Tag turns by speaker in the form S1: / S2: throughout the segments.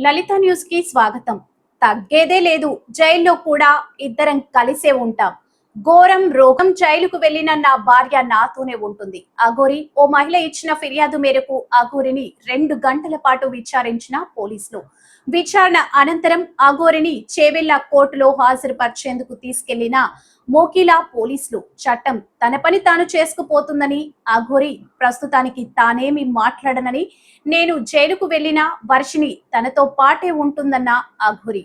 S1: లలిత న్యూస్కి స్వాగతం. తగ్గేదే లేదు. జైల్లో కూడా ఇద్దరం కలిసే ఉంటాం. ఘోరం రోగం జైలుకు వెళ్ళిన నా భార్య నాతోనే ఉంటుంది. అఘోరి ఓ మహిళ ఇచ్చిన ఫిర్యాదు మేరకు అఘోరిని రెండు గంటల పాటు విచారించిన పోలీసులు. విచారణ అనంతరం అఘోరిని చేవెళ్ళ కోర్టులో హాజరుపరిచేందుకు తీసుకెళ్ళిన మోకిలా పోలీసులు చట్టం తన పని తాను చేసుకుపోతుందని అఘోరి ప్రస్తుతానికి తానేమి మాట్లాడనని నేను జైలుకు వెళ్ళిన వర్షిని తనతో పాటే ఉంటుందన్న అఘోరి.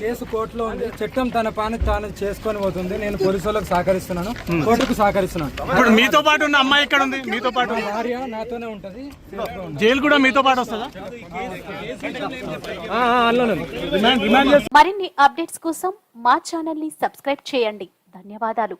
S2: కేసు కోర్టులో ఉంది. చట్టం తన పని తాను చేసుకొని పోతుంది. నేను పోలీసు వాళ్ళకి సహకరిస్తున్నాను. కోర్టుకు సహకరిస్తున్నాను.
S3: ఇప్పుడు మీతో పాటు ఉన్న అమ్మాయి ఎక్కడ ఉంది? మీతో పాటు
S2: నా భార్య నాతోనే ఉంటది.
S3: జైలు కూడా మీతో పాటు వస్తుందా?
S1: మరిన్ని అప్డేట్స్ కోసం మా ఛానల్ని సబ్స్క్రైబ్ చేయండి. ధన్యవాదాలు.